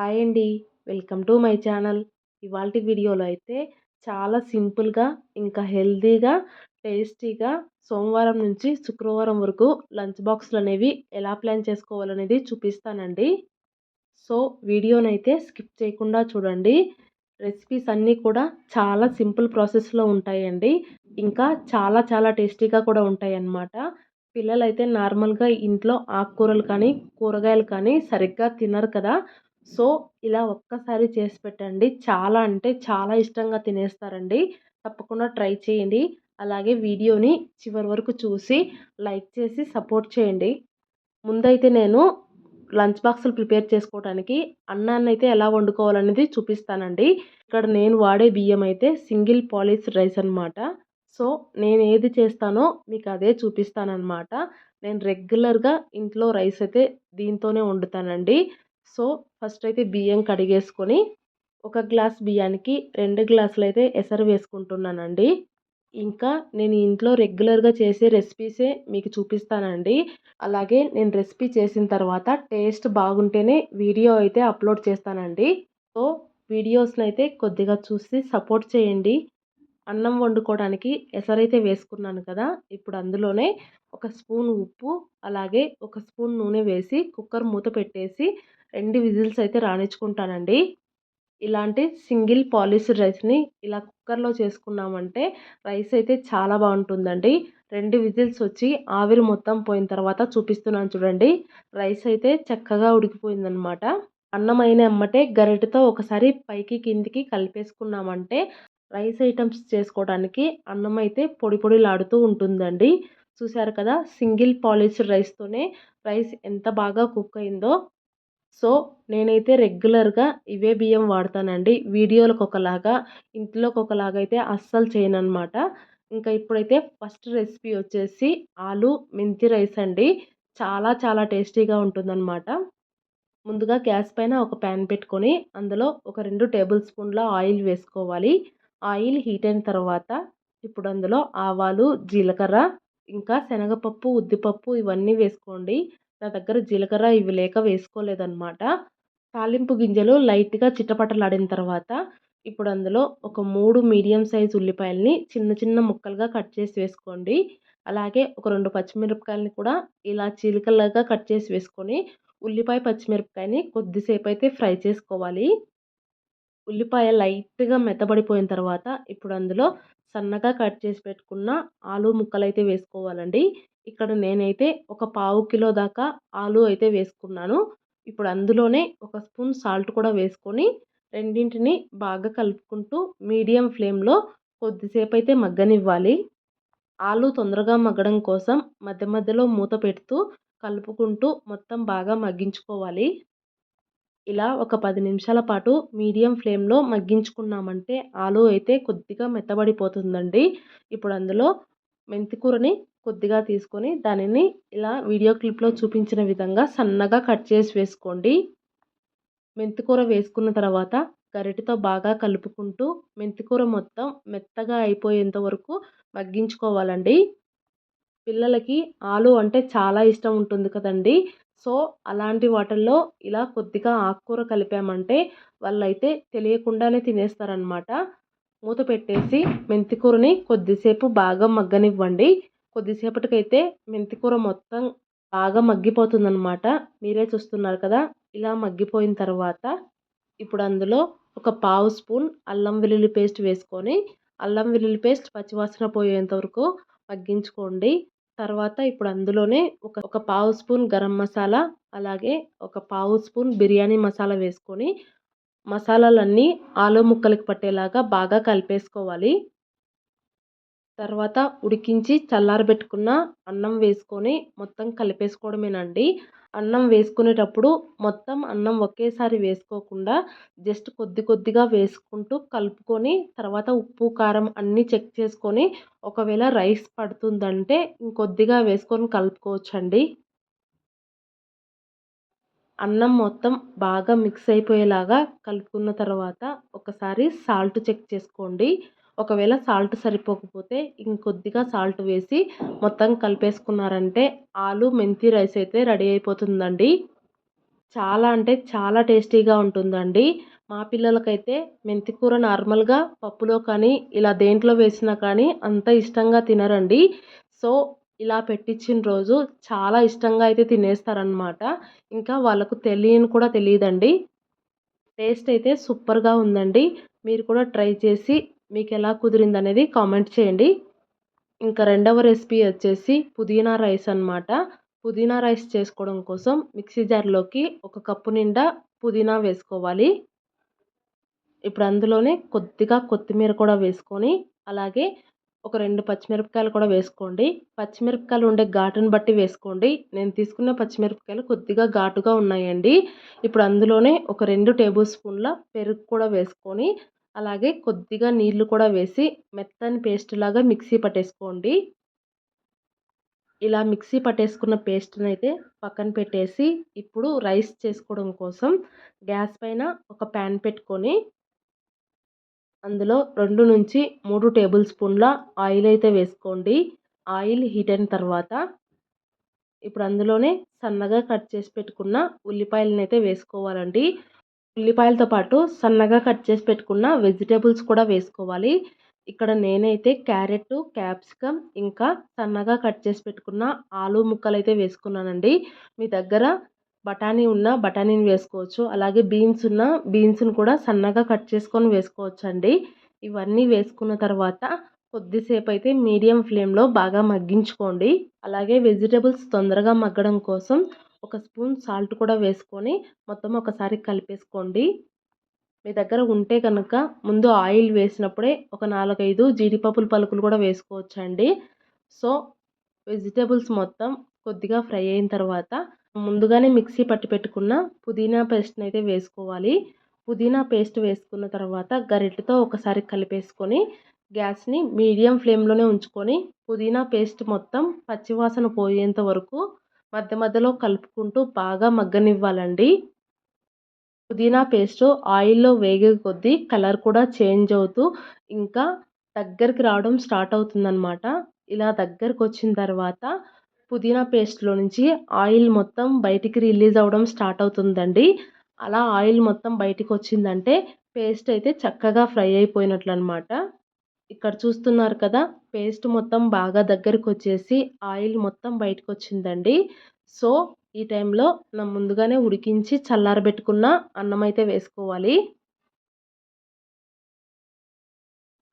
Hi అండి. Welcome to my channel. ఇవాళ వీడియోలో అయితే చాలా సింపుల్గా ఇంకా హెల్తీగా టేస్టీగా సోమవారం నుంచి శుక్రవారం వరకు లంచ్ బాక్స్లు అనేవి ఎలా ప్లాన్ చేసుకోవాలనేది చూపిస్తానండి. సో వీడియోనైతే స్కిప్ చేయకుండా చూడండి. రెసిపీస్ అన్నీ కూడా చాలా సింపుల్ ప్రాసెస్లో ఉంటాయండి. ఇంకా చాలా చాలా టేస్టీగా కూడా ఉంటాయి అన్నమాట పిల్లలైతే నార్మల్గా ఇంట్లో ఆకుకూరలు కానీ కూరగాయలు కానీ సరిగ్గా తినరు కదా. సో ఇలా ఒక్కసారి చేసి పెట్టండి. చాలా అంటే చాలా ఇష్టంగా తినేస్తారండి. తప్పకుండా ట్రై చేయండి. అలాగే వీడియోని చివరి వరకు చూసి లైక్ చేసి సపోర్ట్ చేయండి. ముందైతే నేను లంచ్ బాక్సులు ప్రిపేర్ చేసుకోవడానికి అన్నాన్ని అయితే ఎలా వండుకోవాలనేది చూపిస్తానండి. ఇక్కడ నేను వాడే బియ్యం అయితే సింగిల్ పాలిష్ రైస్ అనమాట సో నేను ఏది చేస్తానో మీకు అదే చూపిస్తానమాట నేను రెగ్యులర్గా ఇంట్లో రైస్ అయితే దీంతోనే వండుతానండి. సో ఫస్ట్ అయితే బియ్యం కడిగేసుకొని ఒక గ్లాస్ బియ్యానికి రెండు గ్లాసులు అయితే ఎసరు వేసుకుంటున్నానండి. ఇంకా నేను ఇంట్లో రెగ్యులర్గా చేసే రెసిపీసే మీకు చూపిస్తానండి. అలాగే నేను రెసిపీ చేసిన తర్వాత టేస్ట్ బాగుంటేనే వీడియో అయితే అప్లోడ్ చేస్తానండి. సో వీడియోస్ని అయితే కొద్దిగా చూసి సపోర్ట్ చేయండి. అన్నం వండుకోవడానికి ఎసరైతే వేసుకున్నాను కదా ఇప్పుడు అందులోనే ఒక స్పూన్ ఉప్పు అలాగే ఒక స్పూన్ నూనె వేసి కుక్కర్ మూత పెట్టేసి రెండు విజిల్స్ అయితే రాణించుకుంటానండి. ఇలాంటి సింగిల్ పాలిష్ రైస్ని ఇలా కుక్కర్లో చేసుకున్నామంటే రైస్ అయితే చాలా బాగుంటుందండి. రెండు విజిల్స్ వచ్చి ఆవిరి మొత్తం పోయిన తర్వాత చూపిస్తున్నాను చూడండి. రైస్ అయితే చక్కగా ఉడికిపోయిందనమాట. అన్నం అయిన అమ్మటే గరిటతో ఒకసారి పైకి కిందికి కలిపేసుకున్నామంటే రైస్ ఐటమ్స్ చేసుకోవడానికి అన్నం అయితే పొడి పొడిలాడుతూ ఉంటుందండి. చూసారు కదా సింగిల్ పాలిష్ రైస్తోనే రైస్ ఎంత బాగా కుక్ అయిందో సో నేనైతే రెగ్యులర్గా ఇవే బియ్యం వాడతానండి. వీడియోలకు ఒకలాగా ఇంట్లోకి ఒకలాగా అయితే అస్సలు చేయను అనమాట ఇంకా ఇప్పుడైతే ఫస్ట్ రెసిపీ వచ్చేసి ఆలు మెంతి రైస్ అండి. చాలా చాలా టేస్టీగా ఉంటుందన్నమాట. ముందుగా గ్యాస్ పైన ఒక ప్యాన్ పెట్టుకొని అందులో ఒక రెండు టేబుల్ స్పూన్ల ఆయిల్ వేసుకోవాలి. ఆయిల్ హీట్ అయిన తర్వాత ఇప్పుడు అందులో ఆవాలు జీలకర్ర ఇంకా శనగపప్పు ఉద్దిపప్పు ఇవన్నీ వేసుకోండి. నా దగ్గర జీలకర్ర ఇవి లేక వేసుకోలేదన్నమాట. తాలింపు గింజలు లైట్గా చిట్టపట్టలాడిన తర్వాత ఇప్పుడు అందులో ఒక మూడు మీడియం సైజ్ ఉల్లిపాయలని చిన్న చిన్న ముక్కలుగా కట్ చేసి వేసుకోండి. అలాగే ఒక రెండు పచ్చిమిరపకాయలని కూడా ఇలా చీలికలుగా కట్ చేసి వేసుకొని ఉల్లిపాయ పచ్చిమిరపకాయని కొద్దిసేపు అయితే ఫ్రై చేసుకోవాలి. ఉల్లిపాయ లైట్గా మెత్తబడిపోయిన తర్వాత ఇప్పుడు అందులో సన్నగా కట్ చేసి పెట్టుకున్న ఆలు ముక్కలు అయితే వేసుకోవాలండి. ఇక్కడ నేనైతే ఒక పావు కిలో దాకా ఆలు అయితే వేసుకున్నాను. ఇప్పుడు అందులోనే ఒక స్పూన్ సాల్ట్ కూడా వేసుకొని రెండింటిని బాగా కలుపుకుంటూ మీడియం ఫ్లేమ్లో కొద్దిసేపు అయితే మగ్గనివ్వాలి. ఆలు తొందరగా మగ్గడం కోసం మధ్య మధ్యలో మూత పెడుతూ కలుపుకుంటూ మొత్తం బాగా మగ్గించుకోవాలి. ఇలా ఒక పది నిమిషాల పాటు మీడియం ఫ్లేమ్లో మగ్గించుకున్నామంటే ఆలు అయితే కొద్దిగా మెత్తబడిపోతుందండి. ఇప్పుడు అందులో మెంతికూరని కొద్దిగా తీసుకొని దానిని ఇలా వీడియో క్లిప్లో చూపించిన విధంగా సన్నగా కట్ చేసి వేసుకోండి. మెంతికూర వేసుకున్న తర్వాత గరిటెతో బాగా కలుపుకుంటూ మెంతికూర మొత్తం మెత్తగా అయిపోయేంత వరకు మగ్గించుకోవాలండి. పిల్లలకి ఆలు అంటే చాలా ఇష్టం ఉంటుంది కదండి. సో అలాంటి వాటిల్లో ఇలా కొద్దిగా ఆకుకూర కలిపామంటే వాళ్ళైతే తెలియకుండానే తినేస్తారనమాట మూత పెట్టేసి మెంతికూరని కొద్దిసేపు బాగా మగ్గనివ్వండి. కొద్దిసేపటికైతే మెంతికూర మొత్తం బాగా మగ్గిపోతుందనమాట మీరే చూస్తున్నారు కదా ఇలా మగ్గిపోయిన తర్వాత ఇప్పుడు అందులో ఒక పావు స్పూన్ అల్లం వెల్లుల్లి పేస్ట్ వేసుకొని అల్లం వెల్లుల్లి పేస్ట్ పచ్చివాసన పోయేంత వరకు మగ్గించుకోండి. తర్వాత ఇప్పుడు అందులోనే ఒక ఒక పావు స్పూన్ గరం మసాలా అలాగే ఒక పావు స్పూన్ బిర్యానీ మసాలా వేసుకొని మసాలాలన్నీ ఆలు ముక్కలకి పట్టేలాగా బాగా కలిపేసుకోవాలి. తర్వాత ఉడికించి చల్లారబెట్టుకున్న అన్నం వేసుకొని మొత్తం కలిపేసుకోవడమేనండి. అన్నం వేసుకునేటప్పుడు మొత్తం అన్నం ఒకేసారి వేసుకోకుండా జస్ట్ కొద్ది కొద్దిగా వేసుకుంటూ కలుపుకొని తర్వాత ఉప్పు కారం అన్నీ చెక్ చేసుకొని ఒకవేళ రైస్ పడుతుందంటే ఇంకొద్దిగా వేసుకొని కలుపుకోవచ్చండి. అన్నం మొత్తం బాగా మిక్స్ అయిపోయేలాగా కలుపుకున్న తర్వాత ఒకసారి సాల్ట్ చెక్ చేసుకోండి. ఒకవేళ సాల్ట్ సరిపోకపోతే ఇంకొద్దిగా సాల్ట్ వేసి మొత్తం కలిపేసుకున్నారంటే ఆలు మెంతి రైస్ అయితే రెడీ అయిపోతుందండి. చాలా అంటే చాలా టేస్టీగా ఉంటుందండి. మా పిల్లలకైతే మెంతి కూర నార్మల్గా పప్పులో కానీ ఇలా దేంట్లో వేసినా కానీ అంత ఇష్టంగా తినరండి. సో ఇలా పెట్టించిన రోజు చాలా ఇష్టంగా అయితే తినేస్తారనమాట ఇంకా వాళ్ళకు తెలియని కూడా తెలియదండి టేస్ట్ అయితే సూపర్గా ఉందండి. మీరు కూడా ట్రై చేసి మీకు ఎలా కుదిరింది అనేది కామెంట్ చేయండి. ఇంకా రెండవ రెసిపీ వచ్చేసి పుదీనా రైస్ అనమాట పుదీనా రైస్ చేసుకోవడం కోసం మిక్సీ జార్లోకి ఒక కప్పు నిండా పుదీనా వేసుకోవాలి. ఇప్పుడు అందులోనే కొద్దిగా కొత్తిమీర కూడా వేసుకొని అలాగే ఒక రెండు పచ్చిమిరపకాయలు కూడా వేసుకోండి. పచ్చిమిరపకాయలు ఉండే ఘాటును బట్టి వేసుకోండి. నేను తీసుకున్న పచ్చిమిరపకాయలు కొద్దిగా ఘాటుగా ఉన్నాయండి. ఇప్పుడు అందులోనే ఒక రెండు టేబుల్ స్పూన్ల పెరుగు కూడా వేసుకొని అలాగే కొద్దిగా నీళ్ళు కూడా వేసి మెత్తని పేస్ట్ లాగా మిక్సీ పట్టేసుకోండి. ఇలా మిక్సీ పట్టేసుకున్న పేస్ట్ని అయితే పక్కన పెట్టేసి ఇప్పుడు రైస్ చేసుకోవడం కోసం గ్యాస్ పైన ఒక ప్యాన్ పెట్టుకొని అందులో రెండు నుంచి మూడు టేబుల్ స్పూన్ల ఆయిల్ అయితే వేసుకోండి. ఆయిల్ హీట్ అయిన తర్వాత ఇప్పుడు అందులోనే సన్నగా కట్ చేసి పెట్టుకున్న ఉల్లిపాయలను అయితే వేసుకోవాలండి. ఉల్లిపాయలతో పాటు సన్నగా కట్ చేసి పెట్టుకున్న వెజిటేబుల్స్ కూడా వేసుకోవాలి. ఇక్కడ నేనైతే క్యారెట్ క్యాప్సికమ్ ఇంకా సన్నగా కట్ చేసి పెట్టుకున్న ఆలు ముక్కలు అయితే వేసుకున్నానండి. మీ దగ్గర బఠానీ ఉన్న బఠానీని వేసుకోవచ్చు. అలాగే బీన్స్ ఉన్న బీన్స్ని కూడా సన్నగా కట్ చేసుకొని వేసుకోవచ్చు అండి ఇవన్నీ వేసుకున్న తర్వాత కొద్దిసేపు అయితే మీడియం ఫ్లేమ్లో బాగా మగ్గించుకోండి. అలాగే వెజిటేబుల్స్ తొందరగా మగ్గడం కోసం ఒక స్పూన్ సాల్ట్ కూడా వేసుకొని మొత్తం ఒకసారి కలిపేసుకోండి. మీ దగ్గర ఉంటే కనుక ముందు ఆయిల్ వేసినప్పుడే ఒక నాలుగైదు జీడిపప్పుల పలుకులు కూడా వేసుకోవచ్చండి. సో వెజిటేబుల్స్ మొత్తం కొద్దిగా ఫ్రై అయిన తర్వాత ముందుగానే మిక్సీ పట్టి పెట్టుకున్న పుదీనా పేస్ట్ని అయితే వేసుకోవాలి. పుదీనా పేస్ట్ వేసుకున్న తర్వాత గరిటెతో ఒకసారి కలిపేసుకొని గ్యాస్ని మీడియం ఫ్లేమ్లోనే ఉంచుకొని పుదీనా పేస్ట్ మొత్తం పచ్చివాసన పోయేంత వరకు మధ్య మధ్యలో కలుపుకుంటూ బాగా మగ్గనివ్వాలండి. పుదీనా పేస్ట్ ఆయిల్లో వేగే కొద్దీ కలర్ కూడా చేంజ్ అవుతూ ఇంకా దగ్గరికి రావడం స్టార్ట్ అవుతుందన్నమాట. ఇలా దగ్గరకు వచ్చిన తర్వాత పుదీనా పేస్ట్లో నుంచి ఆయిల్ మొత్తం బయటికి రిలీజ్ అవ్వడం స్టార్ట్ అవుతుందండి. అలా ఆయిల్ మొత్తం బయటికి వచ్చిందంటే పేస్ట్ అయితే చక్కగా ఫ్రై అయిపోయినట్లు అనమాట ఇక్కడ చూస్తున్నారు కదా పేస్ట్ మొత్తం బాగా దగ్గరకు వచ్చేసి ఆయిల్ మొత్తం బయటకు వచ్చిందండి సో ఈ టైంలో నా ముందుగానే ఉడికించి చల్లారబెట్టుకున్న అన్నం అయితే వేసుకోవాలి.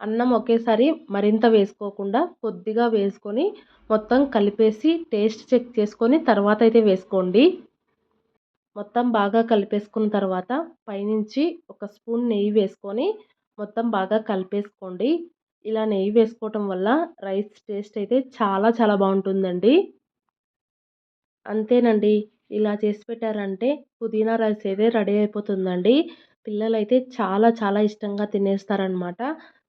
అన్నం ఒకేసారి మరింత వేసుకోకుండా కొద్దిగా వేసుకొని మొత్తం కలిపేసి టేస్ట్ చెక్ చేసుకొని తర్వాత అయితే వేసుకోండి. మొత్తం బాగా కలిపేసుకున్న తర్వాత పైనుంచి ఒక స్పూన్ నెయ్యి వేసుకొని మొత్తం బాగా కలిపేసుకోండి. ఇలా నెయ్యి వేసుకోవటం వల్ల రైస్ టేస్ట్ అయితే చాలా చాలా బాగుంటుందండి. అంతేనండి. ఇలా చేసి పెట్టారంటే పుదీనా రైస్ అయితే రెడీ అయిపోతుందండి. పిల్లలైతే చాలా చాలా ఇష్టంగా తినేస్తారనమాట.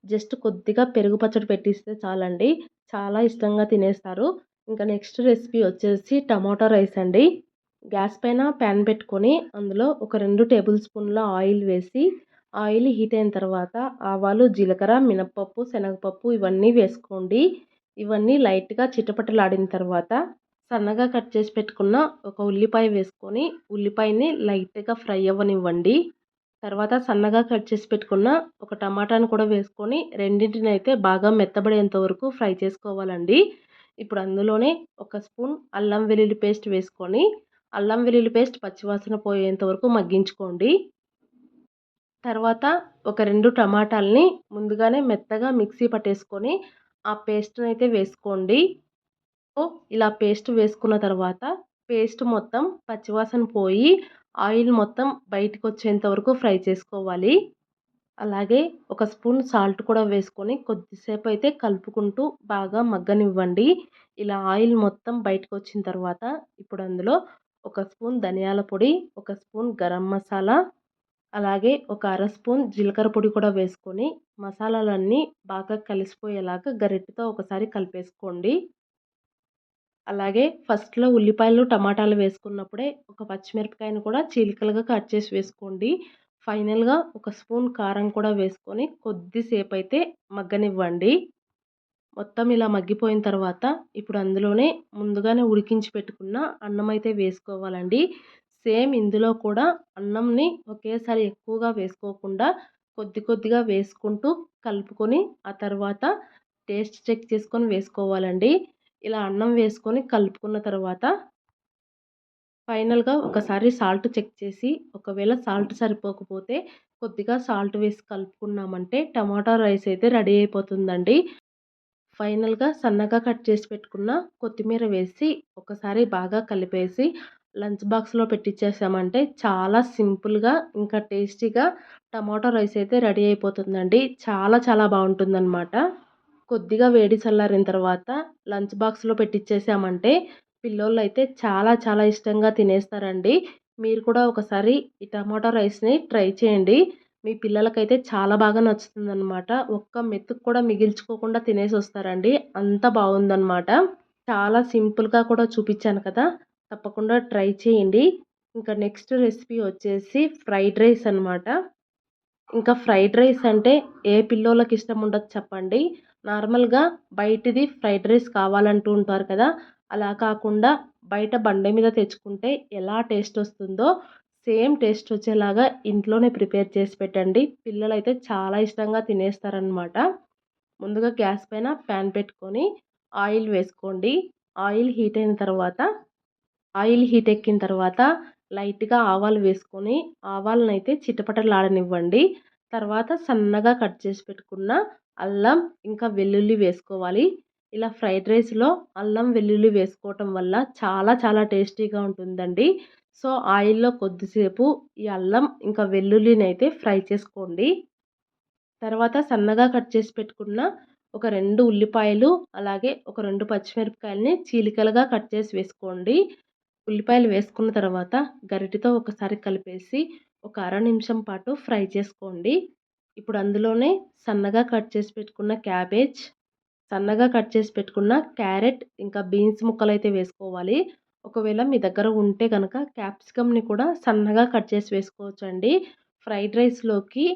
జస్ట్ కొద్దిగా పెరుగు పచ్చడి పెట్టిస్తే చాలండి. చాలా ఇష్టంగా తినేస్తారు. ఇంకా నెక్స్ట్ రెసిపీ వచ్చేసి టమాటో రైస్ అండి. గ్యాస్ పైన ప్యాన్ పెట్టుకొని అందులో ఒక రెండు టేబుల్ స్పూన్ల ఆయిల్ వేసి ఆయిల్ హీట్ అయిన తర్వాత ఆవాలు జీలకర్ర మినప్పప్పు శనగపప్పు ఇవన్నీ వేసుకోండి. ఇవన్నీ లైట్గా చిటపటలాడిన తర్వాత సన్నగా కట్ చేసి పెట్టుకున్న ఒక ఉల్లిపాయ వేసుకొని ఉల్లిపాయని లైట్గా ఫ్రై అవ్వనివ్వండి. తర్వాత సన్నగా కట్ చేసి పెట్టుకున్న ఒక టమాటాను కూడా వేసుకొని రెండింటిని అయితే బాగా మెత్తబడేంత వరకు ఫ్రై చేసుకోవాలండి. ఇప్పుడు అందులోనే ఒక స్పూన్ అల్లం వెల్లుల్లి పేస్ట్ వేసుకొని అల్లం వెల్లుల్లి పేస్ట్ పచ్చివాసన పోయేంత వరకు మగ్గించుకోండి. తర్వాత ఒక రెండు టమాటాలని ముందుగానే మెత్తగా మిక్సీ పట్టేసుకొని ఆ పేస్ట్ని అయితే వేసుకోండి ఇలా పేస్ట్ వేసుకున్న తర్వాత పేస్ట్ మొత్తం పచ్చివాసన పోయి ఆయిల్ మొత్తం బయటకు వచ్చేంత వరకు ఫ్రై చేసుకోవాలి. అలాగే ఒక స్పూన్ సాల్ట్ కూడా వేసుకొని కొద్దిసేపు అయితే కలుపుకుంటూ బాగా మగ్గనివ్వండి. ఇలా ఆయిల్ మొత్తం బయటకు వచ్చిన తర్వాత ఇప్పుడు అందులో ఒక స్పూన్ ధనియాల పొడి ఒక స్పూన్ గరం మసాలా అలాగే ఒక అర స్పూన్ జీలకర్ర పొడి కూడా వేసుకొని మసాలాలన్నీ బాగా కలిసిపోయేలాగా గరిటెతో ఒకసారి కలిపేసుకోండి. అలాగే ఫస్ట్లో ఉల్లిపాయలు టమాటాలు వేసుకున్నప్పుడే ఒక పచ్చిమిరపకాయను కూడా చీలికలుగా కట్ చేసి వేసుకోండి. ఫైనల్గా ఒక స్పూన్ కారం కూడా వేసుకొని కొద్దిసేపు అయితే మగ్గనివ్వండి. మొత్తం ఇలా మగ్గిపోయిన తర్వాత ఇప్పుడు అందులోనే ముందుగానే ఉడికించి పెట్టుకున్న అన్నం అయితే వేసుకోవాలండి. సేమ్ ఇందులో కూడా అన్నంని ఒకేసారి ఎక్కువగా వేసుకోకుండా కొద్ది కొద్దిగా వేసుకుంటూ కలుపుకొని ఆ తర్వాత టేస్ట్ చెక్ చేసుకొని వేసుకోవాలండి. ఇలా అన్నం వేసుకొని కలుపుకున్న తర్వాత ఫైనల్గా ఒకసారి సాల్ట్ చెక్ చేసి ఒకవేళ సాల్ట్ సరిపోకపోతే కొద్దిగా సాల్ట్ వేసి కలుపుకున్నామంటే టమాటా రైస్ అయితే రెడీ అయిపోతుందండి. ఫైనల్గా సన్నగా కట్ చేసి పెట్టుకున్న కొత్తిమీర వేసి ఒకసారి బాగా కలిపేసి లంచ్ బాక్స్లో పెట్టించేసామంటే చాలా సింపుల్గా ఇంకా టేస్టీగా టమాటో రైస్ అయితే రెడీ అయిపోతుందండి. చాలా చాలా బాగుంటుందన్నమాట. కొద్దిగా వేడి చల్లారిన తర్వాత లంచ్ బాక్స్లో పెట్టించేసామంటే పిల్లోళ్ళు అయితే చాలా చాలా ఇష్టంగా తినేస్తారండి. మీరు కూడా ఒకసారి ఈ టమాటో రైస్ని ట్రై చేయండి. మీ పిల్లలకైతే చాలా బాగా నచ్చుతుందనమాట ఒక్క మెతుకు కూడా మిగిల్చుకోకుండా తినేసి వస్తారండి అంత బాగుందన్నమాట. చాలా సింపుల్గా కూడా చూపించాను కదా. తప్పకుండా ట్రై చేయండి. ఇంకా నెక్స్ట్ రెసిపీ వచ్చేసి ఫ్రైడ్ రైస్ అనమాట ఇంకా ఫ్రైడ్ రైస్ అంటే ఏ పిల్లోళ్ళకి ఇష్టం ఉండదు చెప్పండి. నార్మల్గా బయటిది ఫ్రైడ్ రైస్ కావాలంటూ ఉంటారు కదా. అలా కాకుండా బయట బండి మీద తెచ్చుకుంటే ఎలా టేస్ట్ వస్తుందో సేమ్ టేస్ట్ వచ్చేలాగా ఇంట్లోనే ప్రిపేర్ చేసి పెట్టండి. పిల్లలైతే చాలా ఇష్టంగా తినేస్తారనమాట ముందుగా గ్యాస్ పైన ప్యాన్ పెట్టుకొని ఆయిల్ వేసుకోండి. ఆయిల్ హీట్ అయిన తర్వాత ఆయిల్ హీట్ ఎక్కిన తర్వాత లైట్గా ఆవాలు వేసుకొని ఆవాలను అయితే చిటపటలాడనివ్వండి. తర్వాత సన్నగా కట్ చేసి పెట్టుకున్న అల్లం ఇంకా వెల్లుల్లి వేసుకోవాలి. ఇలా ఫ్రైడ్ రైస్లో అల్లం వెల్లుల్లి వేసుకోవటం వల్ల చాలా చాలా టేస్టీగా ఉంటుందండి. సో ఆయిల్లో కొద్దిసేపు ఈ అల్లం ఇంకా వెల్లుల్లిని అయితే ఫ్రై చేసుకోండి. తర్వాత సన్నగా కట్ చేసి పెట్టుకున్న ఒక రెండు ఉల్లిపాయలు అలాగే ఒక రెండు పచ్చిమిరపకాయలని చీలికలుగా కట్ చేసి వేసుకోండి. ఉల్లిపాయలు వేసుకున్న తర్వాత గరిటితో ఒకసారి కలిపేసి ఒక అర నిమిషం పాటు ఫ్రై చేసుకోండి. ఇప్పుడు అందులోనే సన్నగా కట్ చేసి పెట్టుకున్న క్యాబేజ్ సన్నగా కట్ చేసి పెట్టుకున్న క్యారెట్ ఇంకా బీన్స్ ముక్కలు అయితే వేసుకోవాలి. ఒకవేళ మీ దగ్గర ఉంటే కనుక క్యాప్సికమ్ని కూడా సన్నగా కట్ చేసి వేసుకోవచ్చండి. ఫ్రైడ్ రైస్లోకి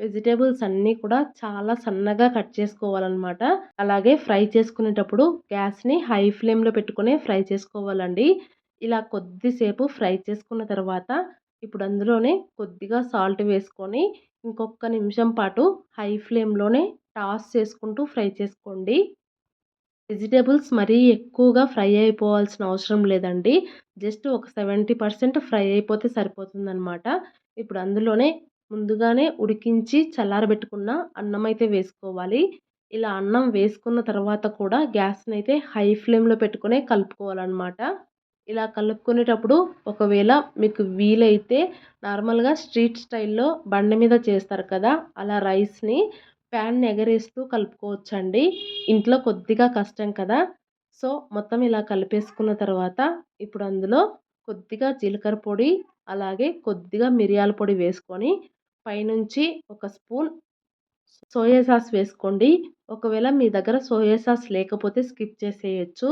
వెజిటేబుల్స్ అన్నీ కూడా చాలా సన్నగా కట్ చేసుకోవాలన్నమాట. అలాగే ఫ్రై చేసుకునేటప్పుడు గ్యాస్ని హై ఫ్లేమ్లో పెట్టుకుని ఫ్రై చేసుకోవాలండి. ఇలా కొద్దిసేపు ఫ్రై చేసుకున్న తర్వాత ఇప్పుడు అందులోనే కొద్దిగా సాల్ట్ వేసుకొని ఇంకొక నిమిషం పాటు హై ఫ్లేమ్లోనే టాస్ చేసుకుంటూ ఫ్రై చేసుకోండి. వెజిటేబుల్స్ మరీ ఎక్కువగా ఫ్రై అయిపోవాల్సిన అవసరం లేదండి. జస్ట్ ఒక సెవెంటీ పర్సెంట్ ఫ్రై అయిపోతే సరిపోతుందనమాట ఇప్పుడు అందులోనే ముందుగానే ఉడికించి చల్లారబెట్టుకున్న అన్నం అయితే వేసుకోవాలి. ఇలా అన్నం వేసుకున్న తర్వాత కూడా గ్యాస్ని అయితే హై ఫ్లేమ్లో పెట్టుకునే కలుపుకోవాలన్నమాట. ఇలా కలుపుకునేటప్పుడు ఒకవేళ మీకు వీలైతే నార్మల్గా స్ట్రీట్ స్టైల్లో బండ మీద చేస్తారు కదా అలా రైస్ని ప్యాన్ ఎగరేస్తూ కలుపుకోవచ్చండి. ఇంట్లో కొద్దిగా కష్టం కదా. సో మొత్తం ఇలా కలిపేసుకున్న తర్వాత ఇప్పుడు అందులో కొద్దిగా జీలకర్ర పొడి అలాగే కొద్దిగా మిరియాల పొడి వేసుకొని పైనుంచి ఒక స్పూన్ సోయా సాస్ వేసుకోండి. ఒకవేళ మీ దగ్గర సోయా సాస్ లేకపోతే స్కిప్ చేసేయచ్చు.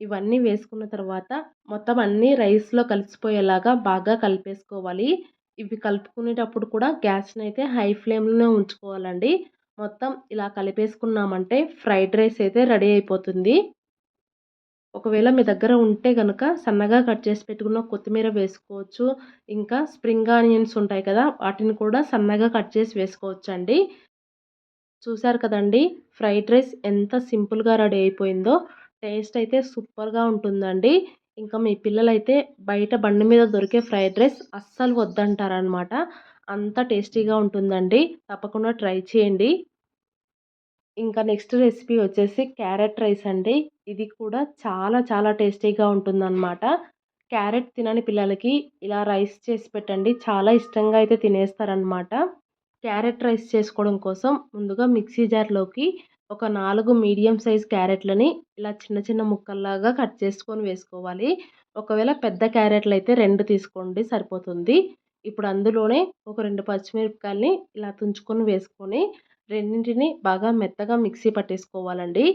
ఇవన్నీ వేసుకున్న తర్వాత మొత్తం అన్నీ రైస్లో కలిసిపోయేలాగా బాగా కలిపేసుకోవాలి. ఇవి కలుపుకునేటప్పుడు కూడా గ్యాస్ని అయితే హై ఫ్లేమ్లోనే ఉంచుకోవాలండి. మొత్తం ఇలా కలిపేసుకున్నామంటే ఫ్రైడ్ రైస్ అయితే రెడీ అయిపోతుంది. ఒకవేళ మీ దగ్గర ఉంటే కనుక సన్నగా కట్ చేసి పెట్టుకున్న కొత్తిమీర వేసుకోవచ్చు. ఇంకా స్ప్రింగ్ ఆనియన్స్ ఉంటాయి కదా వాటిని కూడా సన్నగా కట్ చేసి వేసుకోవచ్చు అండి చూసారు కదండి ఫ్రైడ్ రైస్ ఎంత సింపుల్గా రెడీ అయిపోయిందో. టేస్ట్ అయితే సూపర్గా ఉంటుందండి. ఇంకా మీ పిల్లలైతే బయట బండి మీద దొరికే ఫ్రైడ్ రైస్ అస్సలు వద్దంటారనమాట. అంత టేస్టీగా ఉంటుందండి. తప్పకుండా ట్రై చేయండి. ఇంకా నెక్స్ట్ రెసిపీ వచ్చేసి క్యారెట్ రైస్ అండి. ఇది కూడా చాలా చాలా టేస్టీగా ఉంటుందన్నమాట క్యారెట్ తినని పిల్లలకి ఇలా రైస్ చేసి పెట్టండి. చాలా ఇష్టంగా అయితే తినేస్తారనమాట. క్యారెట్ రైస్ చేసుకోవడం కోసం ముందుగా మిక్సీ జార్లోకి ఒక నాలుగు మీడియం సైజ్ క్యారెట్లని ఇలా చిన్న చిన్న ముక్కల్లాగా కట్ చేసుకొని వేసుకోవాలి. ఒకవేళ పెద్ద క్యారెట్లు అయితే రెండు తీసుకోండి సరిపోతుంది. ఇప్పుడు అందులోనే ఒక రెండు పచ్చిమిరపకాయలని ఇలా తుంచుకొని వేసుకొని రెండింటిని బాగా మెత్తగా మిక్సీ పట్టేసుకోవాలండి.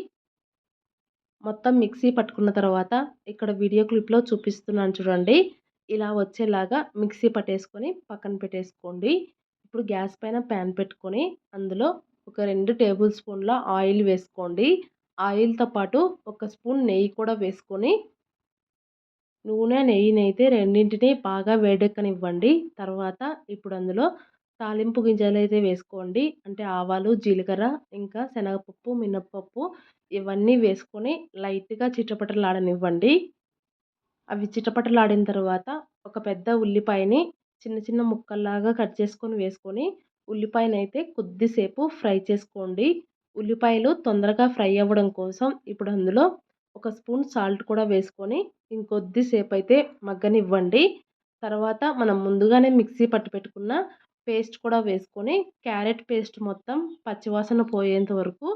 మొత్తం మిక్సీ పట్టుకున్న తర్వాత ఇక్కడ వీడియో క్లిప్లో చూపిస్తున్నాను చూడండి. ఇలా వచ్చేలాగా మిక్సీ పట్టేసుకొని పక్కన పెట్టేసుకోండి. ఇప్పుడు గ్యాస్ పైన ప్యాన్ పెట్టుకొని అందులో ఒక రెండు టేబుల్ స్పూన్ల ఆయిల్ వేసుకోండి. ఆయిల్తో పాటు ఒక స్పూన్ నెయ్యి కూడా వేసుకొని నూనె నెయ్యినైతే రెండింటిని బాగా వేడెక్కనివ్వండి. తర్వాత ఇప్పుడు అందులో తాలింపు గింజలు అయితే వేసుకోండి. అంటే ఆవాలు జీలకర్ర ఇంకా శనగపప్పు మినప్పప్పు ఇవన్నీ వేసుకొని లైట్గా చిటపటలాడనివ్వండి. అవి చిటపటలాడిన తర్వాత ఒక పెద్ద ఉల్లిపాయని చిన్న చిన్న ముక్కల్లాగా కట్ చేసుకొని వేసుకొని ఉల్లిపాయనైతే కొద్దిసేపు ఫ్రై చేసుకోండి. ఉల్లిపాయలు తొందరగా ఫ్రై అవ్వడం కోసం ఇప్పుడు అందులో ఒక స్పూన్ సాల్ట్ కూడా వేసుకొని ఇంకొద్దిసేపు అయితే మగ్గనివ్వండి. తర్వాత మనం ముందుగానే మిక్సీ పట్టు పెట్టుకున్న పేస్ట్ కూడా వేసుకొని క్యారెట్ పేస్ట్ మొత్తం పచ్చివాసన పోయేంత వరకు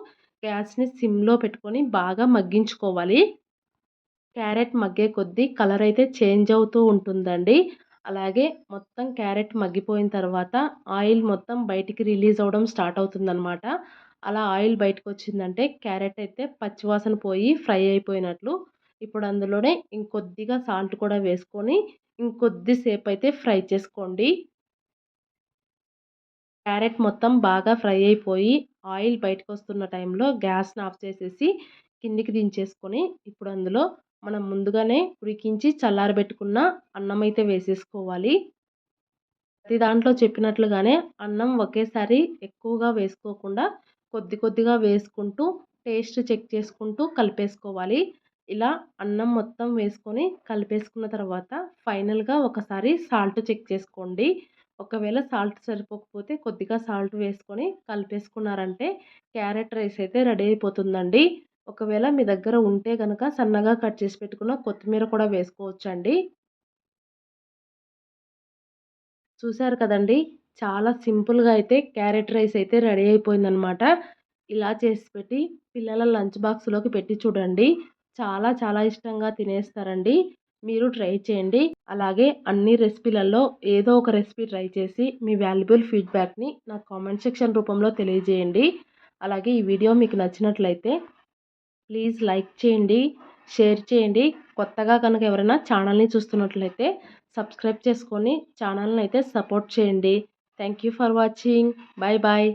గ్యాస్ని సిమ్లో పెట్టుకొని బాగా మగ్గించుకోవాలి. క్యారెట్ మగ్గే కొద్దీ కలర్ అయితే చేంజ్ అవుతూ ఉంటుందండి. అలాగే మొత్తం క్యారెట్ మగ్గిపోయిన తర్వాత ఆయిల్ మొత్తం బయటికి రిలీజ్ అవ్వడం స్టార్ట్ అవుతుందనమాట అలా ఆయిల్ బయటకు వచ్చిందంటే క్యారెట్ అయితే పచ్చివాసన పోయి ఫ్రై అయిపోయినట్లు. ఇప్పుడు అందులోనే ఇంకొద్దిగా సాల్ట్ కూడా వేసుకొని ఇంకొద్దిసేపు అయితే ఫ్రై చేసుకోండి. క్యారెట్ మొత్తం బాగా ఫ్రై అయిపోయి ఆయిల్ బయటకు వస్తున్న టైంలో గ్యాస్ని ఆఫ్ చేసేసి కిందికి దించేసుకొని ఇప్పుడు అందులో మనం ముందుగానే ఉడికించి చల్లారబెట్టుకున్న అన్నం అయితే వేసేసుకోవాలి. ప్రతి దాంట్లో చెప్పినట్లుగానే అన్నం ఒకేసారి ఎక్కువగా వేసుకోకుండా కొద్ది కొద్దిగా వేసుకుంటూ టేస్ట్ చెక్ చేసుకుంటూ కలిపేసుకోవాలి. ఇలా అన్నం మొత్తం వేసుకొని కలిపేసుకున్న తర్వాత ఫైనల్గా ఒకసారి సాల్ట్ చెక్ చేసుకోండి. ఒకవేళ సాల్ట్ సరిపోకపోతే కొద్దిగా సాల్ట్ వేసుకొని కలిపేసుకున్నారంటే క్యారెట్ రైస్ అయితే రెడీ అయిపోతుందండి. ఒకవేళ మీ దగ్గర ఉంటే కనుక సన్నగా కట్ చేసి పెట్టుకున్న కొత్తిమీర కూడా వేసుకోవచ్చండి. చూసారు కదండి? చాలా సింపుల్గా అయితే క్యారెట్ రైస్ అయితే రెడీ అయిపోయిందనమాట. ఇలా చేసి పెట్టి పిల్లల లంచ్ బాక్స్లోకి పెట్టి చూడండి. చాలా చాలా ఇష్టంగా తినేస్తారండి. మీరు ట్రై చేయండి. అలాగే అన్ని రెసిపీలలో ఏదో ఒక రెసిపీ ట్రై చేసి మీ వాల్యుబుల్ ఫీడ్బ్యాక్ని నా కామెంట్ సెక్షన్ రూపంలో తెలియజేయండి. అలాగే ఈ వీడియో మీకు నచ్చినట్లయితే ప్లీజ్ లైక్ చేయండి షేర్ చేయండి. కొత్తగా కనుక ఎవరైనా ఛానల్ని చూస్తున్నట్లయితే సబ్స్క్రైబ్ చేసుకొని ఛానల్ని అయితే సపోర్ట్ చేయండి. Thank you for watching. Bye bye